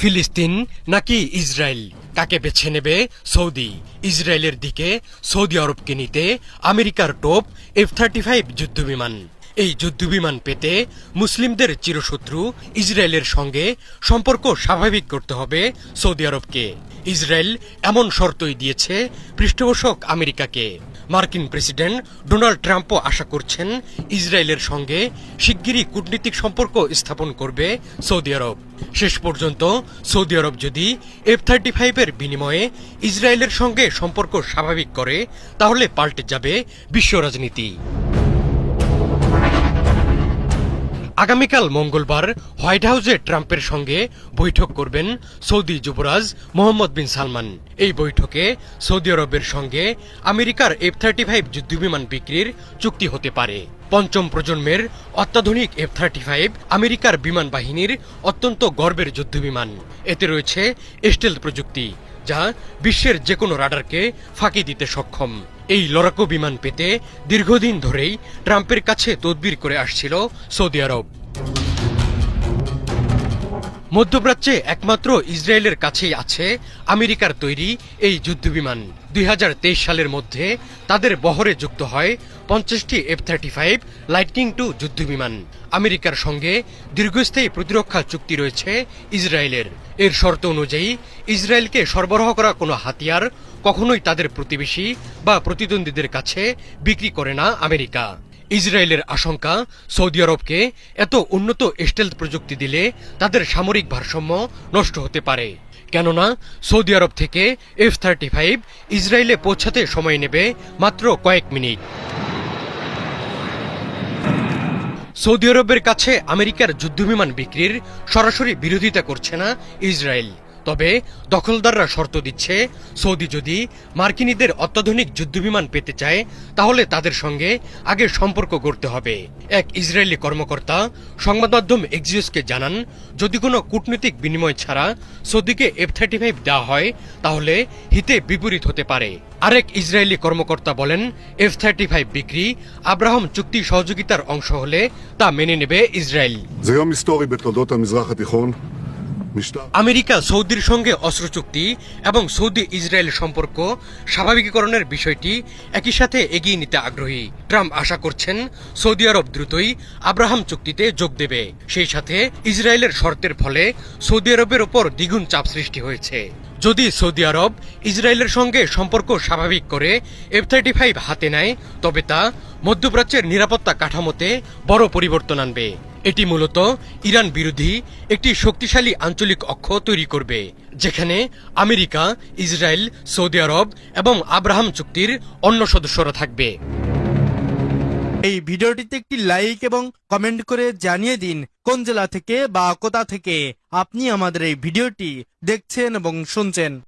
ফিলিস্তিন নাকি ইসরায়েল? কাকে বেছে নেবে? সৌদি। ইসরায়েলের দিকে সৌদি আরবকে নিতে আমেরিকার টোপ এফ থার্টি ফাইভ যুদ্ধবিমান। এই যুদ্ধবিমান পেতে মুসলিমদের চিরশত্রু ইসরায়েলের সঙ্গে সম্পর্ক স্বাভাবিক করতে হবে সৌদি আরবকে। ইসরায়েল এমন শর্তই দিয়েছে পৃষ্ঠপোষক আমেরিকাকে। মার্কিন প্রেসিডেন্ট ডোনাল্ড ট্রাম্পও আশা করছেন ইসরায়েলের সঙ্গে শিগগিরই কূটনীতিক সম্পর্ক স্থাপন করবে সৌদি আরব। শেষ পর্যন্ত সৌদি আরব যদি এফ থার্টি ফাইভের বিনিময়ে ইসরায়েলের সঙ্গে সম্পর্ক স্বাভাবিক করে, তাহলে পাল্টে যাবে বিশ্ব রাজনীতি। আগামীকাল মঙ্গলবার হোয়াইট হাউসে ট্রাম্পের সঙ্গে বৈঠক করবেন সৌদি যুবরাজ মোহাম্মদ বিন সালমান। এই বৈঠকে সৌদি আরবের সঙ্গে আমেরিকার এফ থার্টি ফাইভ যুদ্ধবিমান বিক্রির চুক্তি হতে পারে। পঞ্চম প্রজন্মের অত্যাধুনিক এফ থার্টি ফাইভ আমেরিকার বিমান বাহিনীর অত্যন্ত গর্বের যুদ্ধবিমান। এতে রয়েছে স্টেলথ প্রযুক্তি, যা বিশ্বের যে কোনো রাডারকে ফাঁকি দিতে সক্ষম। এই লড়াকু বিমান পেতে দীর্ঘদিন ধরেই ট্রাম্পের কাছে তদবির করে আসছিল সৌদি আরব। মধ্যপ্রাচ্যে একমাত্র ইসরায়েলের কাছেই আছে আমেরিকার তৈরি এই যুদ্ধবিমান। দুই হাজার তেইশ সালের মধ্যে তাদের বহরে যুক্ত হয় পঞ্চাশটি F thirty five Lightning two যুদ্ধবিমান। আমেরিকার সঙ্গে দীর্ঘস্থায়ী প্রতিরক্ষা চুক্তি রয়েছে ইসরায়েলের। এর শর্ত অনুযায়ী ইসরায়েলকে সরবরাহ করা কোনো হাতিয়ার কখনোই তাদের প্রতিবেশী বা প্রতিদ্বন্দ্বীদের কাছে বিক্রি করে না আমেরিকা। ইসরায়েলের আশঙ্কা, সৌদি আরবকে এত উন্নত স্টেলথ প্রযুক্তি দিলে তাদের সামরিক ভারসাম্য নষ্ট হতে পারে। কেননা, সৌদি আরব থেকে এফ থার্টি ফাইভ ইসরায়েলে পৌঁছাতে সময় নেবে মাত্র কয়েক মিনিট। সৌদি আরবের কাছে আমেরিকার যুদ্ধবিমান বিক্রির সরাসরি বিরোধিতা করছে না ইসরায়েল। তবে দখলদাররা শর্ত দিচ্ছে, সৌদি যদি মার্কিনীদের অত্যাধুনিক যুদ্ধবিমান পেতে চায়, তাহলে তাদের সঙ্গে আগে সম্পর্ক গড়তে হবে। এক ইসরায়েলি কর্মকর্তা সংবাদ মাধ্যম এক্সিওসকে জানান, যদি কোনো কূটনৈতিক বিনিময় ছাড়া সৌদিকে এফ থার্টি ফাইভ দেওয়া হয়, তাহলে হিতে বিপরীত হতে পারে। আরেক ইসরায়েলি কর্মকর্তা বলেন এফ থার্টি ফাইভ বিক্রি আব্রাহাম চুক্তি সহযোগিতার অংশ হলে তা মেনে নেবে ইসরায়েল। আমেরিকা, সৌদির সঙ্গে অস্ত্র চুক্তি এবং সৌদি ইসরায়েল সম্পর্ক স্বাভাবিকীকরণের বিষয়টি একই সাথে এগিয়ে নিতে আগ্রহী। ট্রাম্প আশা করছেন সৌদি আরব দ্রুতই আব্রাহাম চুক্তিতে যোগ দেবে। সেই সাথে ইসরায়েলের শর্তের ফলে সৌদি আরবের ওপর দ্বিগুণ চাপ সৃষ্টি হয়েছে। যদি সৌদি আরব ইসরায়েলের সঙ্গে সম্পর্ক স্বাভাবিক করে এফ থার্টি ফাইভ হাতে নেয়, তবে তা মধ্যপ্রাচ্যের নিরাপত্তা কাঠামোতে বড় পরিবর্তন আনবে। এটি মূলত ইরান বিরোধী একটি শক্তিশালী আঞ্চলিক অক্ষ তৈরি করবে, যেখানে আমেরিকা, ইসরায়েল, সৌদি আরব এবং আব্রাহাম চুক্তির অন্য সদস্যরা থাকবে। এই ভিডিওটিতে একটি লাইক এবং কমেন্ট করে জানিয়ে দিন কোন জেলা থেকে বা কোথা থেকে আপনি আমাদের এই ভিডিওটি দেখছেন এবং শুনছেন।